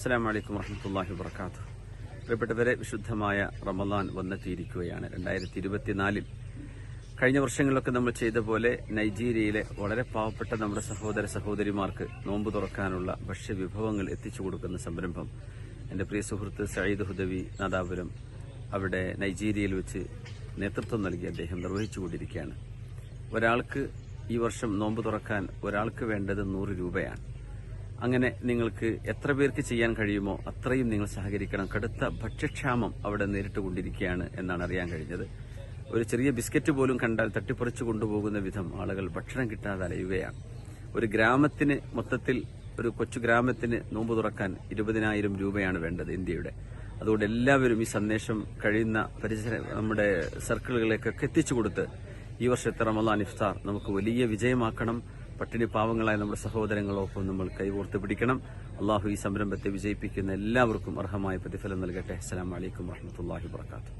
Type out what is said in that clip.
അസ്സാം വലൈക്കും വർഹമത്തല്ലാഹി വർക്കാത്തു പ്രിയപ്പെട്ടവരെ വിശുദ്ധമായ റമദാൻ വന്നെത്തിയിരിക്കുകയാണ് രണ്ടായിരത്തി ഇരുപത്തിനാലിൽ കഴിഞ്ഞ വർഷങ്ങളിലൊക്കെ നമ്മൾ ചെയ്ത പോലെ നൈജീരിയയിലെ വളരെ പാവപ്പെട്ട നമ്മുടെ സഹോദര സഹോദരിമാർക്ക് നോമ്പ് തുറക്കാനുള്ള ഭക്ഷ്യവിഭവങ്ങൾ എത്തിച്ചു കൊടുക്കുന്ന സംരംഭം എന്റെ പ്രിയ സുഹൃത്ത് സയ്യിദ് ഹുദവി നാദാപുരം അവിടെ നൈജീരിയയിൽ വെച്ച് നേതൃത്വം നൽകി അദ്ദേഹം നിർവഹിച്ചുകൊണ്ടിരിക്കുകയാണ് ഒരാൾക്ക് ഈ വർഷം നോമ്പ് തുറക്കാൻ ഒരാൾക്ക് വേണ്ടത് നൂറ് രൂപയാണ്. അങ്ങനെ നിങ്ങൾക്ക് എത്ര പേർക്ക് ചെയ്യാൻ കഴിയുമോ അത്രയും നിങ്ങൾ സഹകരിക്കണം. കടുത്ത ഭക്ഷ്യക്ഷാമം അവിടെ നേരിട്ടുകൊണ്ടിരിക്കുകയാണ് എന്നാണ് അറിയാൻ കഴിഞ്ഞത്. ഒരു ചെറിയ ബിസ്ക്കറ്റ് പോലും കണ്ടാൽ തട്ടിപ്പറിച്ചു കൊണ്ടുപോകുന്ന വിധം ആളുകൾ ഭക്ഷണം കിട്ടാതെ അലയുകയാണ്. ഒരു ഗ്രാമത്തിന് മൊത്തത്തിൽ ഒരു കൊച്ചു ഗ്രാമത്തിന് നോമ്പ് തുറക്കാൻ ഇരുപതിനായിരം രൂപയാണ് വേണ്ടത് ഇന്ത്യയുടെ. അതുകൊണ്ട് എല്ലാവരും ഈ സന്ദേശം കഴിയുന്ന പരിസര നമ്മുടെ സർക്കിളുകളിലേക്കൊക്കെ എത്തിച്ചു കൊടുത്ത് ഈ വർഷത്തെ റമദാൻ ഇഫ്താർ നമുക്ക് വലിയ വിജയമാക്കണം. പട്ടിണി പാവങ്ങളായ നമ്മുടെ സഹോദരങ്ങളോടൊപ്പം നമ്മൾ കൈകോർത്ത് പിടിക്കണം. അള്ളാഹു ഈ സംരംഭത്തെ വിജയിപ്പിക്കുന്ന എല്ലാവർക്കും അർഹമായ പ്രതിഫലം നൽകട്ടെ. അസ്സാം വലൈക്കും വാഹമത്തല്ലാഹി വർക്കാത്തു